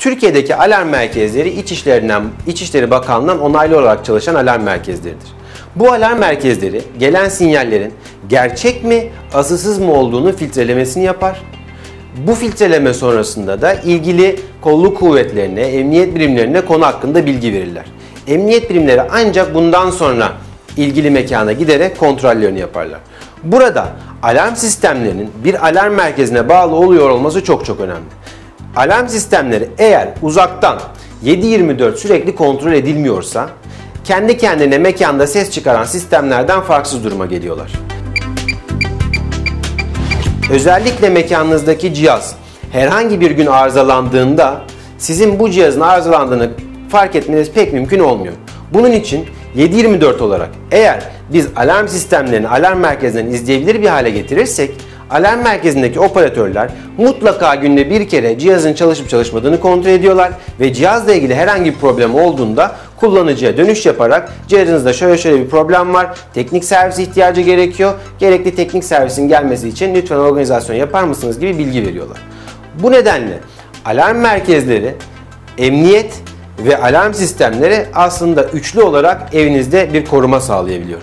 Türkiye'deki alarm merkezleri İçişlerinden, İçişleri Bakanlığı'ndan onaylı olarak çalışan alarm merkezleridir. Bu alarm merkezleri gelen sinyallerin gerçek mi, asılsız mı olduğunu filtrelemesini yapar. Bu filtreleme sonrasında da ilgili kolluk kuvvetlerine, emniyet birimlerine konu hakkında bilgi verirler. Emniyet birimleri ancak bundan sonra ilgili mekana giderek kontrollerini yaparlar. Burada alarm sistemlerinin bir alarm merkezine bağlı oluyor olması çok çok önemli. Alarm sistemleri eğer uzaktan 7-24 sürekli kontrol edilmiyorsa kendi kendine mekanda ses çıkaran sistemlerden farksız duruma geliyorlar. Özellikle mekanınızdaki cihaz herhangi bir gün arızalandığında sizin bu cihazın arızalandığını fark etmeniz pek mümkün olmuyor. Bunun için 7-24 olarak eğer biz alarm sistemlerini alarm merkezinden izleyebilir bir hale getirirsek alarm merkezindeki operatörler mutlaka günde bir kere cihazın çalışıp çalışmadığını kontrol ediyorlar ve cihazla ilgili herhangi bir problem olduğunda kullanıcıya dönüş yaparak cihazınızda şöyle şöyle bir problem var, teknik servis ihtiyacı gerekiyor, gerekli teknik servisin gelmesi için lütfen organizasyon yapar mısınız gibi bilgi veriyorlar. Bu nedenle alarm merkezleri, emniyet ve alarm sistemleri aslında üçlü olarak evinizde bir koruma sağlayabiliyor.